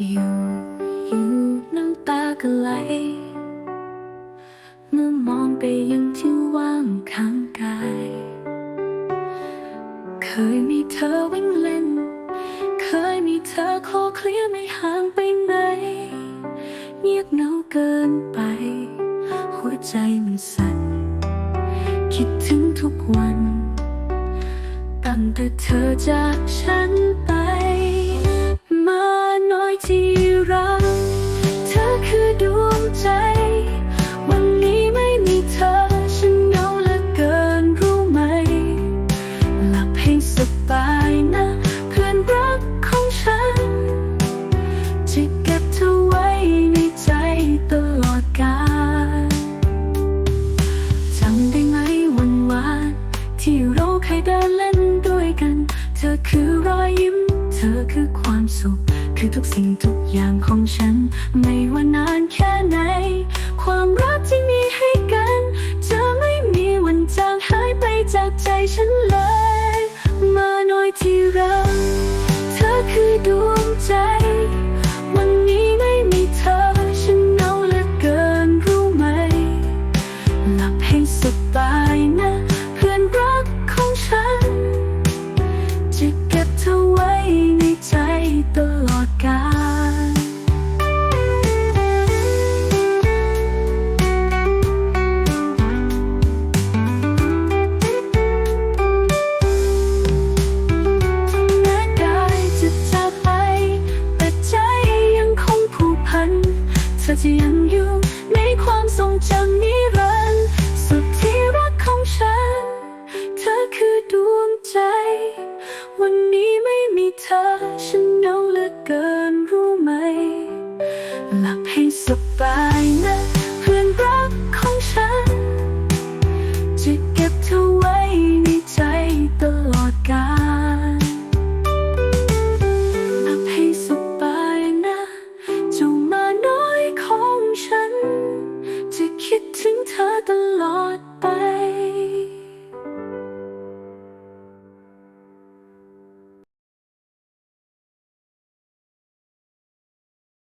อยู่อยู่น้ำตาก็ไหล เมื่อมองไปยังที่ว่างข้างกาย เคยมีเธอวิ่งเล่น เคยมีเธอคลอเคลียไม่ห่างไปไหน เงียบเหงาเกินไป หัวใจมันสั่น คิดถึงทุกวัน ตั้งแต่เธอจากฉันไปมา ที่รัก เธอคือดวงใจ วันนี้ไม่มีเธอ ฉันเหงาเหลือเกินรู้ไหม หลับให้สบายนะ เพื่อนรักของฉัน จะเก็บเธอไว้ในใจตลอดกาล คือทุกสิ่งทุกอย่างของฉัน ไม่ว่านานแค่ไหน ความรักที่มีให้กัน จะไม่มีวันจางหายไปจากใจฉัน อจะยังอยู่ในความทรงจำนิรันดร์สุดที่รักของฉัน เธอคือดวงใจ วันนี้ไม่มีเธอ ฉันเหงาเหลือเกินรู้ไหม หลับให้สบายนะเพื่อนรักของฉันจะเก็บ